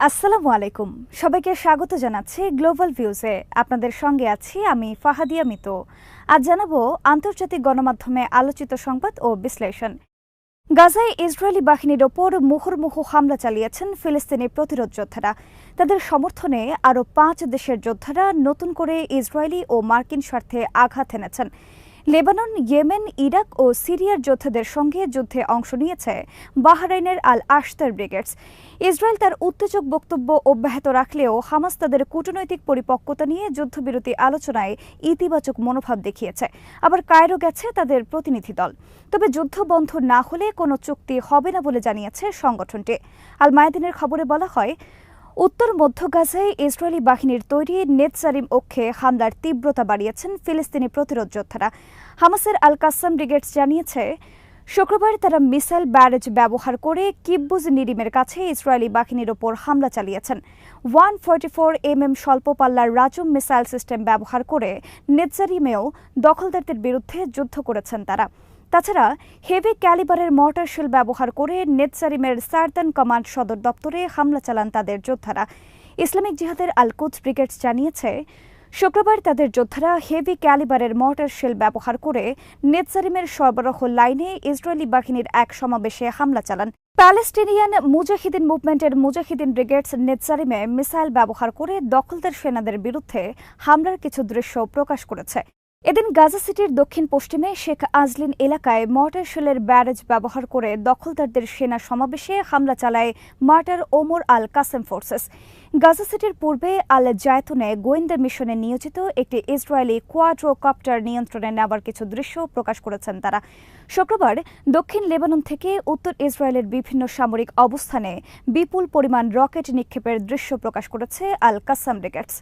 আসসালামু আলাইকুম। সবাইকে স্বাগত জানাচ্ছি গ্লোবাল ভিউজে আপনাদের সঙ্গে আছি আমি ফাহাদিয়া মিতো। আজ জানাব আন্তর্জাতিক গণমাধ্যমে আলোচিত সংবাদ ও বিশ্লেষণ। গাজায় ইসরায়েলি বাহিনীর ওপর মুহুর্মুহু হামলা চালিয়েছেন ফিলিস্তিনি প্রতিরোধ যোদ্ধারা। তাদের সমর্থনে আরও পাঁচ দেশের যোদ্ধারা নতুন করে ইসরায়েলি ও মার্কিন স্বার্থে আঘাত এনেছেন। লেবানন, ইয়েমেন, ইরাক ও সিরিয়ার যোদ্ধাদের সঙ্গে যুদ্ধে অংশ নিয়েছে বাহরাইনের আল আশতার ব্রিগেডস। ইসরায়েল তার উত্তেজক বক্তব্য অব্যাহত রাখলেও হামাস তাদের কূটনৈতিক পরিপক্কতা নিয়ে যুদ্ধবিরতি আলোচনায় ইতিবাচক মনোভাব দেখিয়েছে। আবার কায়রো গেছে তাদের প্রতিনিধি দল। তবে যুদ্ধ বন্ধ না হলে কোনো চুক্তি হবে না বলে জানিয়েছে সংগঠনটি। আল মায়াদিনের খবরে বলা হয় উত্তর মধ্য গাজায় ইসরায়েলি বাহিনীর তৈরি নেতসারিম অক্ষে হামলার তীব্রতা বাড়িয়েছেন ফিলিস্তিনি প্রতিরোধ যোদ্ধারা। হামাসের আল কাসাম ব্রিগেডস জানিয়েছে, শুক্রবার তারা মিসাইল ব্যারেজ ব্যবহার করে কিব্বুজ নিরিমের কাছে ইসরায়েলি বাহিনীর ওপর হামলা চালিয়েছেন। One forty four M M স্বল্প পাল্লার রাজম মিসাইল সিস্টেম ব্যবহার করে নেতজারিমেও দখলদারদের বিরুদ্ধে যুদ্ধ করেছেন তারা। তাছাড়া হেভি ক্যালিবারের মর্টার শেল ব্যবহার করে নেতসারিমের সার্দান কমান্ড সদর দপ্তরে হামলা চালান তাদের যোদ্ধারা। ইসলামিক জিহাদের আলকুদ ব্রিগেডস জানিয়েছে, শুক্রবার তাদের যোদ্ধারা হেভি ক্যালিবারের মর্টার শেল ব্যবহার করে নেতসারিমের সরবরাহ লাইনে ইসরায়েলি বাহিনীর এক সমাবেশে হামলা চালান। প্যালেস্টিনিয়ান মুজাহিদিন মুভমেন্টের মুজাহিদিন ব্রিগেডস নেতসারিমে মিসাইল ব্যবহার করে দখলদার সেনাদের বিরুদ্ধে হামলার কিছু দৃশ্য প্রকাশ করেছে। এদিন গাজা সিটির দক্ষিণ পশ্চিমে শেখ আজলিন এলাকায় মর্টার শেলের ব্যারেজ ব্যবহার করে দখলদারদের সেনা সমাবেশে হামলা চালায় mortar Omar al Qasem forces. Gaza সিটির পূর্বে আল জায়তুনে গোয়েন্দা মিশনে নিয়োজিত একটি ইসরায়েলি কোয়াড্রোকপ্টার নিয়ন্ত্রণে নেওয়ার কিছু দৃশ্য প্রকাশ করেছেন তারা। শুক্রবার দক্ষিণ লেবানন থেকে উত্তর ইসরায়েলের বিভিন্ন সামরিক অবস্থানে বিপুল পরিমাণ রকেট নিক্ষেপের দৃশ্য প্রকাশ করেছে আল কাসাম ব্রিগেডস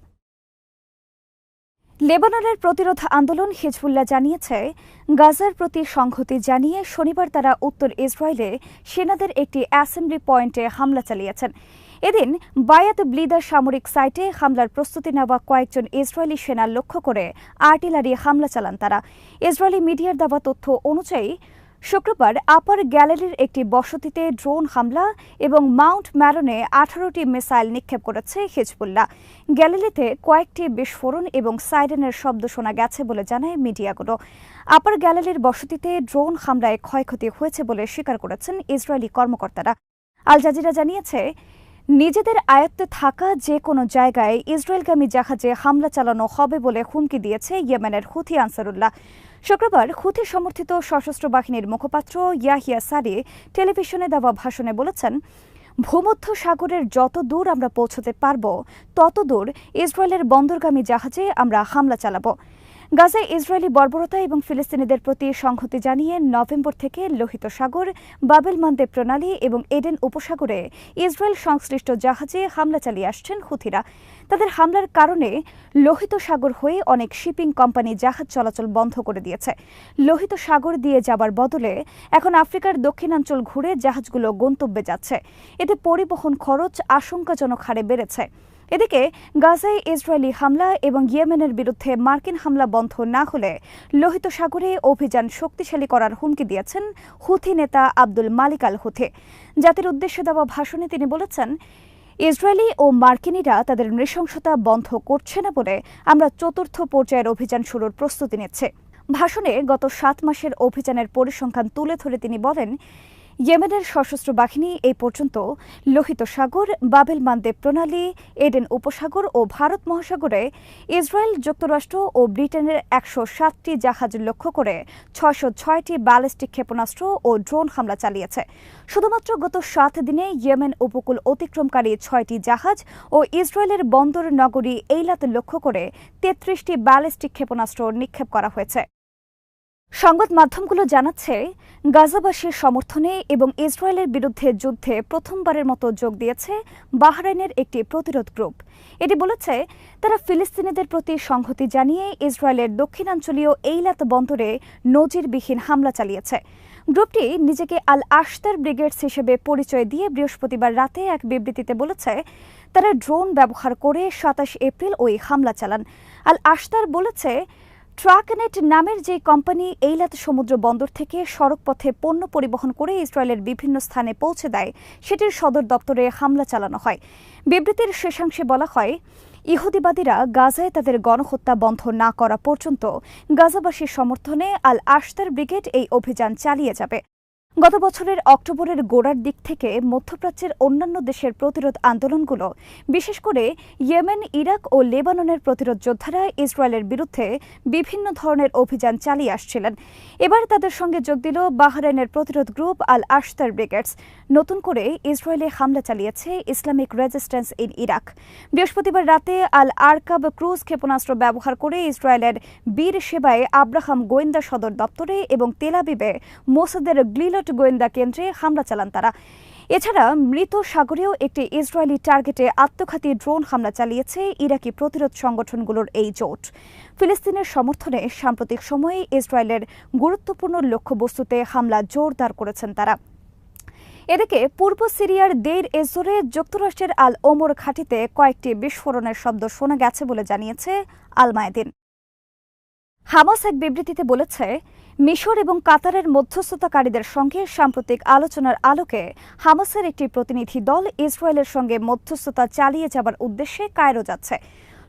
লেবাননের প্রতিরোধ আন্দোলন হিজবুল্লাহ জানিয়েছে, গাজার প্রতি সংহতি জানিয়ে শনিবার তারা উত্তর ইসরায়েলে সেনাদের একটি অ্যাসেম্বলি পয়েন্টে হামলা চালিয়েছেন। এদিন বায়াত ব্লিদার সামরিক সাইটে হামলার প্রস্তুতি নেওয়া কয়েকজন ইসরায়েলি সেনা লক্ষ্য করে আর্টিলারি হামলা চালান তারা। ইসরায়েলি মিডিয়ার দেওয়া তথ্য অনুযায়ী শুক্রবার আপার গ্যালারির একটি বসতিতে ড্রোন হামলা এবং মাউন্ট ম্যারনে আঠারোটি মিসাইল নিক্ষেপ করেছে হিজবুল্লাহ। গ্যালারিতে কয়েকটি বিস্ফোরণ এবং সাইরেনের শব্দ শোনা গেছে বলে জানায় মিডিয়াগুলো। আপার গ্যালারির বসতিতে ড্রোন হামলায় ক্ষয়ক্ষতি হয়েছে বলে স্বীকার করেছেন ইসরায়েলি কর্মকর্তারা। আল জাজিরা জানিয়েছে, নিজেদের আয়ত্তে থাকা যে কোনো জায়গায় ইসরায়েলগামী জাহাজে হামলা চালানো হবে বলে হুমকি দিয়েছে ইয়েমেনের হুথি আনসারুল্লাহ। শুক্রবার হুথি সমর্থিত সশস্ত্র বাহিনীর মুখপাত্র ইয়াহিয়া সারি টেলিভিশনে দেওয়া ভাষণে বলেছেন, ভূমধ্য সাগরের যত দূর আমরা পৌঁছতে পারব, তত দূর ইসরায়েলের বন্দরগামী জাহাজে আমরা হামলা চালাব। গাজায় ইসরায়েলি বর্বরতা এবং ফিলিস্তিনিদের প্রতি সংহতি জানিয়ে নভেম্বর থেকে লোহিত সাগর, বাবেল মান্দে প্রণালী এবং এডেন উপসাগরে ইসরায়েল সংশ্লিষ্ট জাহাজে হামলা চালিয়ে আসছেন হুথিরা। তাদের হামলার কারণে লোহিত সাগর হয়ে অনেক শিপিং কোম্পানি জাহাজ চলাচল বন্ধ করে দিয়েছে। লোহিত সাগর দিয়ে যাবার বদলে এখন আফ্রিকার দক্ষিণাঞ্চল ঘুরে জাহাজগুলো গন্তব্যে যাচ্ছে। এতে পরিবহন খরচ আশঙ্কাজনক হারে বেড়েছে। এদিকে গাজায় ইসরায়েলি হামলা এবং ইয়েমেনের বিরুদ্ধে মার্কিন হামলা বন্ধ না হলে লোহিত সাগরে অভিযান শক্তিশালী করার হুমকি দিয়েছেন হুথি নেতা আব্দুল মালিক আল হুথে জাতির উদ্দেশ্যে দেওয়া ভাষণে তিনি বলেছেন, ইসরায়েলি ও মার্কিনিরা তাদের নৃশংসতা বন্ধ করছে না বলে আমরা চতুর্থ পর্যায়ের অভিযান শুরুর প্রস্তুতি নিচ্ছে। ভাষণে গত সাত মাসের অভিযানের পরিসংখ্যান তুলে ধরে তিনি বলেন ইয়েমেনের সশস্ত্র বাহিনী এই পর্যন্ত লোহিত সাগর, বাবেল মানদেব প্রণালী, এডেন উপসাগর ও ভারত মহাসাগরে ইসরায়েল যুক্তরাষ্ট্র ও ব্রিটেনের একশো সাতটি জাহাজ লক্ষ্য করে ছয়শো ছয়টি ব্যালিস্টিক ক্ষেপণাস্ত্র ও ড্রোন হামলা চালিয়েছে। শুধুমাত্র গত সাত দিনে ইয়েমেন উপকূল অতিক্রমকারী ছয়টি জাহাজ ও ইসরায়েলের বন্দর নগরী এইলাত লক্ষ্য করে তেত্রিশটি ব্যালিস্টিক ক্ষেপণাস্ত্র নিক্ষেপ করা হয়েছে। সংবাদ মাধ্যমগুলো জানাচ্ছে, গাজাবাসীর সমর্থনে এবং ইসরায়েলের বিরুদ্ধে যুদ্ধে প্রথমবারের মতো যোগ দিয়েছে বাহরাইনের একটি প্রতিরোধ গ্রুপ। এটি বলেছে, তারা ফিলিস্তিনিদের প্রতি সংহতি জানিয়ে ইসরায়েলের দক্ষিণাঞ্চলীয় এইলাত বন্দরে নজিরবিহীন হামলা চালিয়েছে। গ্রুপটি নিজেকে আল আশতার ব্রিগেডস হিসেবে পরিচয় দিয়ে বৃহস্পতিবার রাতে এক বিবৃতিতে বলেছে, তারা ড্রোন ব্যবহার করে সাতাশ এপ্রিল ওই হামলা চালান। আল আশতার বলেছে ট্রাকনেট নামের যে কোম্পানি এইলাত সমুদ্র বন্দর থেকে সড়কপথে পণ্য পরিবহন করে ইসরায়েলের বিভিন্ন স্থানে পৌঁছে দেয়, সেটির সদর দপ্তরে হামলা চালানো হয়। বিবৃতির শেষাংশে বলা হয়, ইহুদিবাদীরা গাজায় তাদের গণহত্যা বন্ধ না করা পর্যন্ত গাজাবাসীর সমর্থনে আল আশতার ব্রিগেড এই অভিযান চালিয়ে যাবে। গত বছরের অক্টোবরের গোড়ার দিক থেকে মধ্যপ্রাচ্যের অন্যান্য দেশের প্রতিরোধ আন্দোলনগুলো, বিশেষ করে ইয়েমেন, ইরাক ও লেবাননের প্রতিরোধ যোদ্ধারা ইসরায়েলের বিরুদ্ধে বিভিন্ন ধরনের অভিযান চালিয়ে আসছিলেন। এবার তাদের সঙ্গে যোগ দিল বাহরাইনের প্রতিরোধ গ্রুপ আল আশতার ব্রিগেডস। নতুন করে ইসরায়েলে হামলা চালিয়েছে ইসলামিক রেজিস্ট্যান্স ইন ইরাক। বৃহস্পতিবার রাতে আল আরকাব ক্রুজ ক্ষেপণাস্ত্র ব্যবহার করে ইসরায়েলের বীর সেবায় আব্রাহাম গোয়েন্দা সদর দপ্তরে এবং তেলাবিবে মোসাদের গ্লিলট গোয়েন্দা কেন্দ্রে হামলা চালান তারা। এছাড়া মৃত সাগরেও একটি ইসরায়েলি টার্গেটে আত্মঘাতী ড্রোন হামলা চালিয়েছে ইরাকি প্রতিরোধ সংগঠনগুলোর এই জোট। ফিলিস্তিনের সমর্থনে সাম্প্রতিক সময়ে ইসরায়েলের গুরুত্বপূর্ণ লক্ষ্যবস্তুতে হামলা জোরদার করেছেন তারা। এদিকে পূর্ব সিরিয়ার দেইর এজোরে যুক্তরাষ্ট্রের আল ওমর ঘাটিতে কয়েকটি বিস্ফোরণের শব্দ শোনা গেছে বলে জানিয়েছে আল মায়েদিন হামাস এক বিবৃতিতে বলেছে, মিশর এবং কাতারের মধ্যস্থতাকারীদের সঙ্গে সাম্প্রতিক আলোচনার আলোকে হামাসের একটি প্রতিনিধি দল ইসরায়েলের সঙ্গে মধ্যস্থতা চালিয়ে যাবার উদ্দেশ্যে কায়রো যাচ্ছে।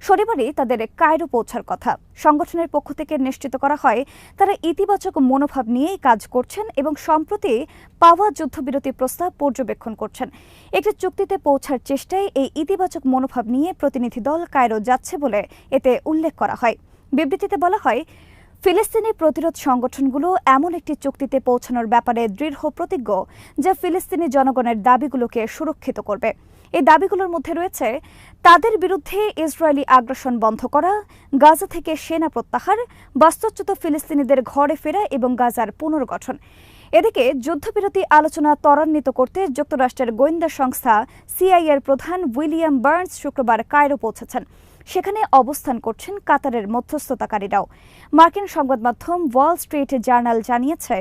শনিবারই তাদের কায়রো পৌঁছার কথা। সংগঠনের পক্ষ থেকে নিশ্চিত করা হয়, তারা ইতিবাচক মনোভাব নিয়েই কাজ করছেন এবং সম্প্রতি পাওয়া যুদ্ধবিরতি প্রস্তাব পর্যবেক্ষণ করছেন। একটি চুক্তিতে পৌঁছার চেষ্টায় এই ইতিবাচক মনোভাব নিয়ে প্রতিনিধি দল কায়রো যাচ্ছে বলে এতে উল্লেখ করা হয়। বিবৃতিতে বলা হয়, ফিলিস্তিনি প্রতিরোধ সংগঠনগুলো এমন একটি চুক্তিতে পৌঁছানোর ব্যাপারে দৃঢ় প্রতিজ্ঞ যা ফিলিস্তিনি জনগণের দাবিগুলোকে সুরক্ষিত করবে। এই দাবিগুলোর মধ্যে রয়েছে, তাদের বিরুদ্ধে ইসরায়েলি আগ্রাসন বন্ধ করা, গাজা থেকে সেনা প্রত্যাহার, বাস্তুচ্যুত ফিলিস্তিনিদের ঘরে ফেরা এবং গাজার পুনর্গঠন। এদিকে যুদ্ধবিরতি আলোচনা ত্বরান্বিত করতে যুক্তরাষ্ট্রের গোয়েন্দা সংস্থা সিআইএর প্রধান উইলিয়াম বার্নস শুক্রবার কায়রো পৌঁছেছেন। সেখানে অবস্থান করছেন কাতারের মধ্যস্থতাকারীরাও। মার্কিন সংবাদ মাধ্যম ওয়াল স্ট্রিট জার্নাল জানিয়েছে,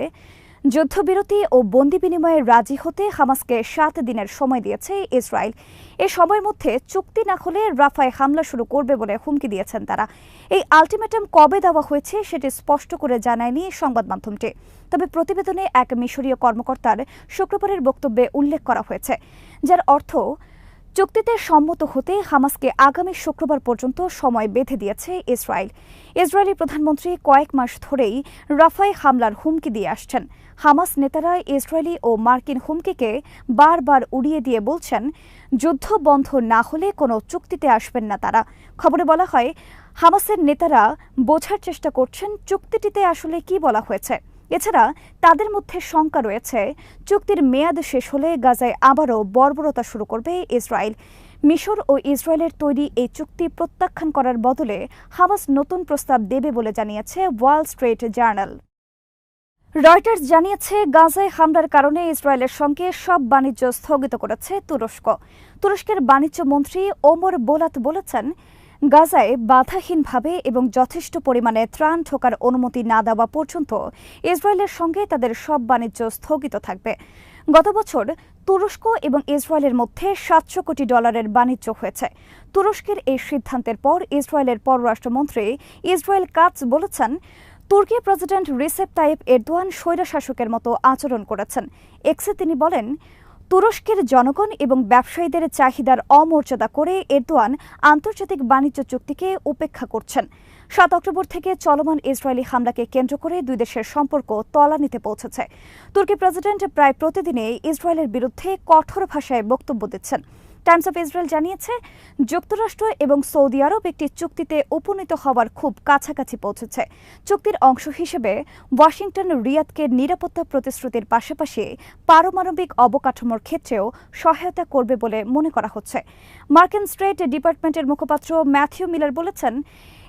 যুদ্ধবিরতি ও বন্দি বিনিময়ে রাজি হতে হামাসকে সাত দিনের সময় দিয়েছে ইসরায়েল। এ সময়ের মধ্যে চুক্তি না হলে রাফায় হামলা শুরু করবে বলে হুমকি দিয়েছেন তারা। এই আলটিমেটাম কবে দেওয়া হয়েছে সেটি স্পষ্ট করে জানায়নি সংবাদ মাধ্যমটি। তবে প্রতিবেদনে এক মিশরীয় কর্মকর্তার শুক্রবারের বক্তব্যে উল্লেখ করা হয়েছে, যার অর্থ চুক্তিতে সম্মত হতে হামাসকে আগামী শুক্রবার পর্যন্ত সময় বেঁধে দিয়েছে ইসরায়েল। ইসরায়েলি প্রধানমন্ত্রী কয়েক মাস ধরেই রাফাই হামলার হুমকি দিয়ে আসছেন। হামাস নেতারা ইসরায়েলি ও মার্কিন হুমকিকে বারবার উড়িয়ে দিয়ে বলছেন, যুদ্ধ বন্ধ না হলে কোনো চুক্তিতে আসবেন না তারা। খবরে বলা হয়, হামাসের নেতারা বোঝার চেষ্টা করছেন, চুক্তিটিতে আসলে কি বলা হয়েছে? এছাড়া তাদের মধ্যে শঙ্কা রয়েছে, চুক্তির মেয়াদ শেষ হলে গাজায় আবারও বর্বরতা শুরু করবে ইসরায়েল। মিশর ও ইসরায়েলের তৈরি এই চুক্তি প্রত্যাখ্যান করার বদলে হামাস নতুন প্রস্তাব দেবে বলে জানিয়েছে ওয়াল স্ট্রিট জার্নাল। রয়টার্স জানিয়েছে, গাজায় হামলার কারণে ইসরায়েলের সঙ্গে সব বাণিজ্য স্থগিত করেছে তুরস্ক। তুরস্কের বাণিজ্য মন্ত্রী ওমর বোলাত বলেছেন গাজায় বাধাহীনভাবে এবং যথেষ্ট পরিমাণে ত্রাণ ঠোকার অনুমতি না দেওয়া পর্যন্ত ইসরায়েলের সঙ্গে তাদের সব বাণিজ্য স্থগিত থাকবে। গত বছর তুরস্ক এবং ইসরায়েলের মধ্যে সাতশো কোটি ডলারের বাণিজ্য হয়েছে। তুরস্কের এই সিদ্ধান্তের পর ইসরায়েলের পররাষ্ট্রমন্ত্রী ইসরায়েল কাজ বলেছেন, তুর্কি প্রেসিডেন্ট রিসেপ তাইপ এরদোয়ান স্বৈরশাসকের মতো আচরণ করেছেন। এক্সে তিনি বলেন তুরস্কের জনগণ এবং ব্যবসায়ীদের চাহিদার অমর্যাদা করে এরদোয়ান আন্তর্জাতিক বাণিজ্য চুক্তিকে উপেক্ষা করছেন। সাত অক্টোবর থেকে চলমান ইসরায়েলি হামলাকে কেন্দ্র করে দুই দেশের সম্পর্ক তলানিতে পৌঁছেছে। তুর্কি প্রেসিডেন্ট প্রায় প্রতিদিনে ইসরায়েলের বিরুদ্ধে কঠোর ভাষায় বক্তব্য দিচ্ছেন। টাইমস অফ ইসরায়েল জানিয়েছে, যুক্তরাষ্ট্র এবং সৌদি আরব একটি চুক্তিতে উপনীত হওয়ার খুব কাছাকাছি পৌঁছেছে। চুক্তির অংশ হিসেবে ওয়াশিংটন রিয়াদকে নিরাপত্তা প্রতিশ্রুতির পাশাপাশি পারমাণবিক অবকাঠামোর ক্ষেত্রেও সহায়তা করবে বলে মনে করা হচ্ছে। মার্কিন স্টেট ডিপার্টমেন্টের মুখপাত্র ম্যাথিউ মিলার বলেছেন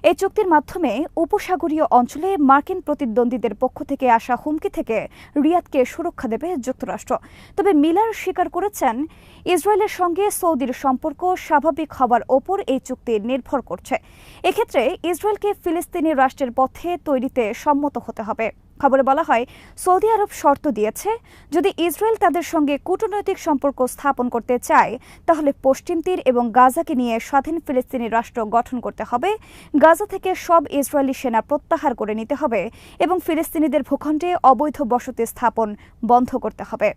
এই চুক্তির মাধ্যমে উপসাগরীয় অঞ্চলে মার্কিন প্রতিদ্বন্দ্বীদের পক্ষ থেকে আসা হুমকি থেকে রিয়াদকে সুরক্ষা দেবে যুক্তরাষ্ট্র। তবে মিলার স্বীকার করেছেন, ইসরায়েলের সঙ্গে সৌদির সম্পর্ক স্বাভাবিক হওয়ার ওপর এই চুক্তি নির্ভর করছে। এক্ষেত্রে ইসরায়েলকে ফিলিস্তিনি রাষ্ট্রের পথে তৈরিতে সম্মত হতে হবে। খবরে বলা হয়, সৌদি আরব শর্ত দিয়েছে, যদি ইসরায়েল তাদের সঙ্গে কূটনৈতিক সম্পর্ক স্থাপন করতে চায়, তাহলে পশ্চিম তীর এবং গাজাকে নিয়ে স্বাধীন ফিলিস্তিনি রাষ্ট্র গঠন করতে হবে, গাজা থেকে সব ইসরায়েলি সেনা প্রত্যাহার করে নিতে হবে এবং ফিলিস্তিনিদের ভূখণ্ডে অবৈধ বসতি স্থাপন বন্ধ করতে হবে।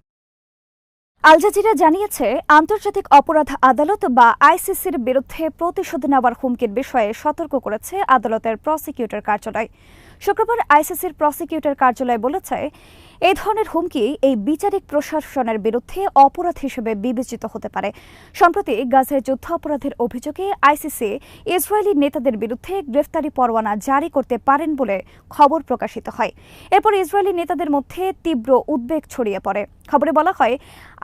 আল জাজিরা জানিয়েছে, আন্তর্জাতিক অপরাধ আদালত বা আইসিসির বিরুদ্ধে প্রতিশোধ নেওয়ার হুমকির বিষয়ে সতর্ক করেছে আদালতের প্রসিকিউটর কার্যালয়। শুক্রবার আইসিসির প্রসিকিউটর কার্যালয় বলেছে এই ধরনের হুমকি এই বিচারিক প্রশাসনের বিরুদ্ধে অপরাধ হিসেবে বিবেচিত হতে পারে। সম্প্রতি গাজায় যুদ্ধ অপরাধের অভিযোগে আইসিসি ইসরায়েলি নেতাদের বিরুদ্ধে গ্রেফতারি পরোয়ানা জারি করতে পারেন বলে খবর প্রকাশিত হয়। এরপর ইসরায়েলি নেতাদের মধ্যে তীব্র উদ্বেগ ছড়িয়ে পড়ে। খবরে বলা হয়,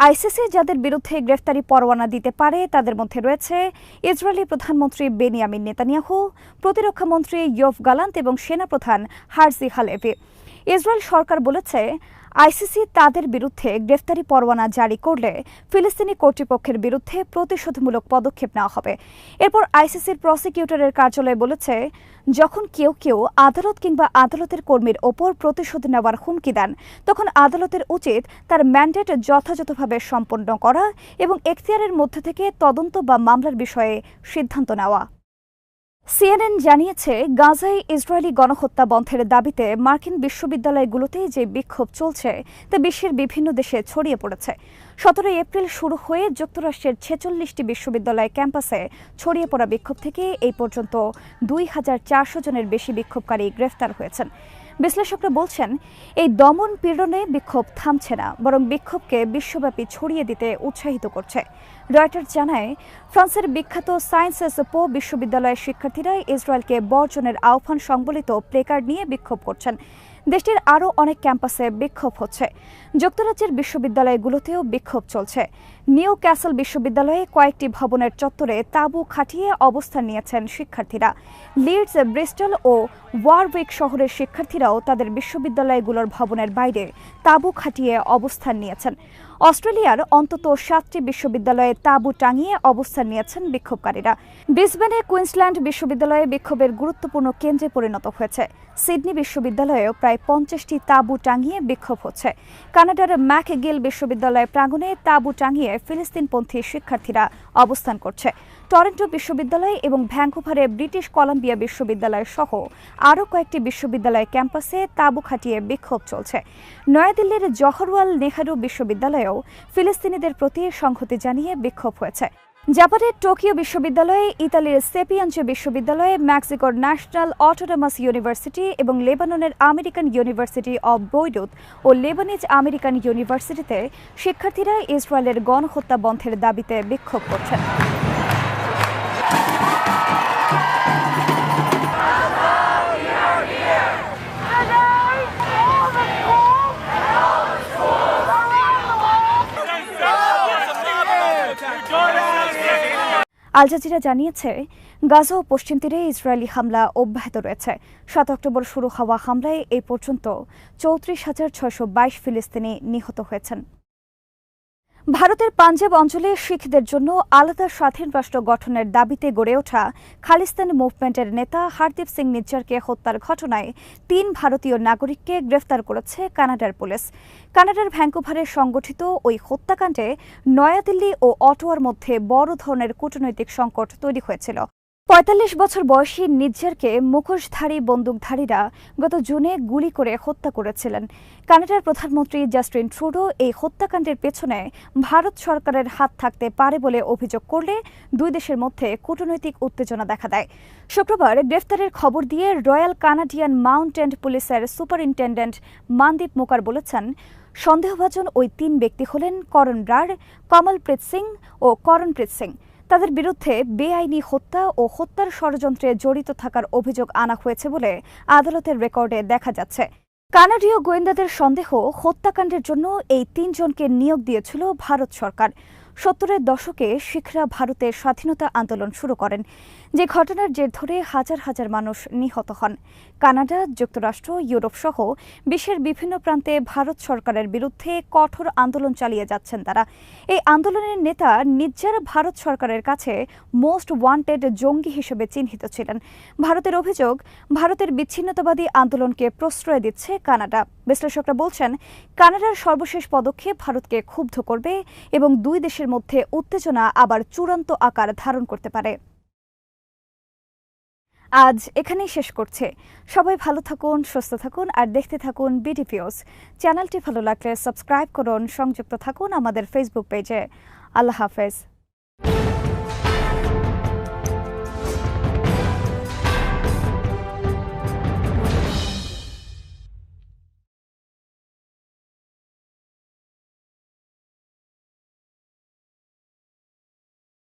আইসিসি যাদের বিরুদ্ধে গ্রেফতারি পরোয়ানা দিতে পারে, তাদের মধ্যে রয়েছে ইসরায়েলি প্রধানমন্ত্রী বেনিয়ামিন নেতানিয়াহু, প্রতিরক্ষা মন্ত্রী ইয়ফ গালান্ত এবং সেনাপ্রধান হারজি হালেভি। ইসরায়েল সরকার বলেছে, আইসিসি তাদের বিরুদ্ধে গ্রেফতারি পরোয়ানা জারি করলে ফিলিস্তিনি কর্তৃপক্ষের বিরুদ্ধে প্রতিশোধমূলক পদক্ষেপ নেওয়া হবে। এরপর আইসিসির প্রসিকিউটরের কার্যালয় বলেছে, যখন কেউ কেউ আদালত কিংবা আদালতের কর্মীর ওপর প্রতিশোধ নেওয়ার হুমকি দেন, তখন আদালতের উচিত তার ম্যান্ডেট যথাযথভাবে সম্পন্ন করা এবং এখতিয়ারের মধ্যে থেকে তদন্ত বা মামলার বিষয়ে সিদ্ধান্ত নেওয়া। সিএনএন জানিয়েছে, গাজায় ইসরায়েলি গণহত্যা বন্ধের দাবিতে মার্কিন বিশ্ববিদ্যালয়গুলোতে যে বিক্ষোভ চলছে, তা বিশ্বের বিভিন্ন দেশে ছড়িয়ে পড়েছে। সতেরোই এপ্রিল শুরু হয়ে যুক্তরাষ্ট্রের ছেচল্লিশটি বিশ্ববিদ্যালয় ক্যাম্পাসে ছড়িয়ে পড়া বিক্ষোভ থেকে এই পর্যন্ত দুই হাজার চারশো জনের বেশি বিক্ষোভকারী গ্রেফতার হয়েছেন। বিশ্লেষকরা বলছেন, এই দমন পীড়নে বিক্ষোভ থামছে না, বরং বিক্ষোভকে বিশ্বব্যাপী ছড়িয়ে দিতে উৎসাহিত করছে। রয়টার্স জানায়, ফ্রান্সের বিখ্যাত সায়েন্সেস পো বিশ্ববিদ্যালয়ের শিক্ষার্থীরা ইসরায়েলকে বর্জনের আহ্বান সংবলিত প্লেকার্ড নিয়ে বিক্ষোভ করছেন। দেশটির আরও অনেক ক্যাম্পাসে বিক্ষোভ হচ্ছে। যুক্তরাজ্যের বিশ্ববিদ্যালয়গুলোতেও বিক্ষোভ চলছে। নিউ ক্যাসেল বিশ্ববিদ্যালয়ে কয়েকটি ভবনের চত্বরে তাঁবু খাটিয়ে অবস্থান নিয়েছেন শিক্ষার্থীরা। লিডস, ব্রিস্টল ও ওয়ারউইক শহরের শিক্ষার্থীরাও তাদের বিশ্ববিদ্যালয়গুলোর ভবনের বাইরে তাঁবু খাটিয়ে অবস্থান নিয়েছেন। অস্ট্রেলিয়ার অন্তত সাতটি বিশ্ববিদ্যালয়ে তাঁবু টাঙিয়ে অবস্থান নিয়েছেন বিক্ষোভকারীরা। ব্রিসবেনে কুইন্সল্যান্ড বিশ্ববিদ্যালয়ে বিক্ষোভের গুরুত্বপূর্ণ কেন্দ্রে পরিণত হয়েছে। সিডনি বিশ্ববিদ্যালয়েও প্রায় পঞ্চাশটি তাঁবু টাঙিয়ে বিক্ষোভ হচ্ছে। কানাডার ম্যাকগিল বিশ্ববিদ্যালয় প্রাঙ্গণে তাঁবু টাঙিয়ে ফিলিস্তিনপন্থী শিক্ষার্থীরা অবস্থান করছে। টরেন্টো বিশ্ববিদ্যালয় এবং ভ্যাঙ্কুভারে ব্রিটিশ কলম্বিয়া বিশ্ববিদ্যালয় সহ আরও কয়েকটি বিশ্ববিদ্যালয় ক্যাম্পাসে তাবু খাটিয়ে বিক্ষোভ চলছে। নয়াদিল্লির জহরওয়াল নেহরু বিশ্ববিদ্যালয়েও ফিলিস্তিনিদের প্রতি সংহতি জানিয়ে বিক্ষোভ হয়েছে। জাপানের টোকিও বিশ্ববিদ্যালয়ে ইতালির সেপিয়াঞ্চে বিশ্ববিদ্যালয়ে মেক্সিকোর ন্যাশনাল অটোনমাস ইউনিভার্সিটি এবং লেবাননের আমেরিকান ইউনিভার্সিটি অব বৈরুত ও লেবানিজ আমেরিকান ইউনিভার্সিটিতে শিক্ষার্থীরা ইসরায়েলের গণহত্যা বন্ধের দাবিতে বিক্ষোভ করছেন। আল জাজিরা জানিয়েছে, গাজা ও পশ্চিম তীরে ইসরায়েলি হামলা অব্যাহত রয়েছে। সাত অক্টোবর শুরু হওয়া হামলায় এই পর্যন্ত চৌত্রিশ হাজার ছয়শো বাইশ ফিলিস্তিনি নিহত হয়েছেন। ভারতের পাঞ্জাব অঞ্চলে শিখদের জন্য আলাদা স্বাধীন রাষ্ট্র গঠনের দাবিতে গড়ে ওঠা খালিস্তান মুভমেন্টের নেতা হারদীপ সিং নিজ্জারকে হত্যার ঘটনায় তিন ভারতীয় নাগরিককে গ্রেফতার করেছে কানাডার পুলিশ। কানাডার ভ্যাঙ্কুভারে সংগঠিত ওই হত্যাকাণ্ডে নয়াদিল্লি ও অটোয়ার মধ্যে বড় ধরনের কূটনৈতিক সংকট তৈরি হয়েছিল। পঁয়তাল্লিশ বছর বয়সী নিজ্জারকে মুখোশধারী বন্দুকধারীরা গত জুনে গুলি করে হত্যা করেছিলেন। কানাডার প্রধানমন্ত্রী জাস্টিন ট্রুডো এই হত্যাকাণ্ডের পেছনে ভারত সরকারের হাত থাকতে পারে বলে অভিযোগ করলে দুই দেশের মধ্যে কূটনৈতিক উত্তেজনা দেখা দেয়। শুক্রবার গ্রেফতারের খবর দিয়ে রয়্যাল কানাডিয়ান মাউন্টেন পুলিশের সুপারিনটেন্ডেন্ট মানদীপ মুকার বলেছেন, সন্দেহভাজন ওই তিন ব্যক্তি হলেন করণ রার, কমলপ্রীত সিং ও করণপ্রীত সিং। তাদের বিরুদ্ধে বেআইনি হত্যা ও হত্যার ষড়যন্ত্রে জড়িত থাকার অভিযোগ আনা হয়েছে বলে আদালতের রেকর্ডে দেখা যাচ্ছে। কানাডীয় গোয়েন্দাদের সন্দেহ, হত্যাকাণ্ডের জন্য এই তিনজনকে নিয়োগ দিয়েছিল ভারত সরকার। সত্তরের দশকে শিখরা ভারতের স্বাধীনতা আন্দোলন শুরু করেন। যে ঘটনার জের ধরে হাজার হাজার মানুষ নিহত হন। কানাডা, যুক্তরাষ্ট্র, ইউরোপ সহ বিশ্বের বিভিন্ন প্রান্তে ভারত সরকারের বিরুদ্ধে কঠোর আন্দোলন চালিয়ে যাচ্ছেন তারা। এই আন্দোলনের নেতা নিজ্জার ভারত সরকারের কাছে মোস্ট ওয়ান্টেড জঙ্গি হিসেবে চিহ্নিত ছিলেন। ভারতের অভিযোগ, ভারতের বিচ্ছিন্নতাবাদী আন্দোলনকে প্রশ্রয় দিচ্ছে কানাডা। বিশ্লেষকরা বলছেন, কানাডার সর্বশেষ পদক্ষেপ ভারতকে ক্ষুব্ধ করবে এবং দুই দেশের মধ্যে উত্তেজনা আবার চূড়ান্ত আকার ধারণ করতে পারে। আজ এখানেই শেষ করছে। সবাই ভালো থাকুন, সুস্থ থাকুন আর দেখতে থাকুন বিডিপিওস চ্যানেলটি ভালো লাগলে সাবস্ক্রাইব করুন, সংযুক্ত থাকুন আমাদের ফেসবুক পেজে আল্লাহ হাফেজ।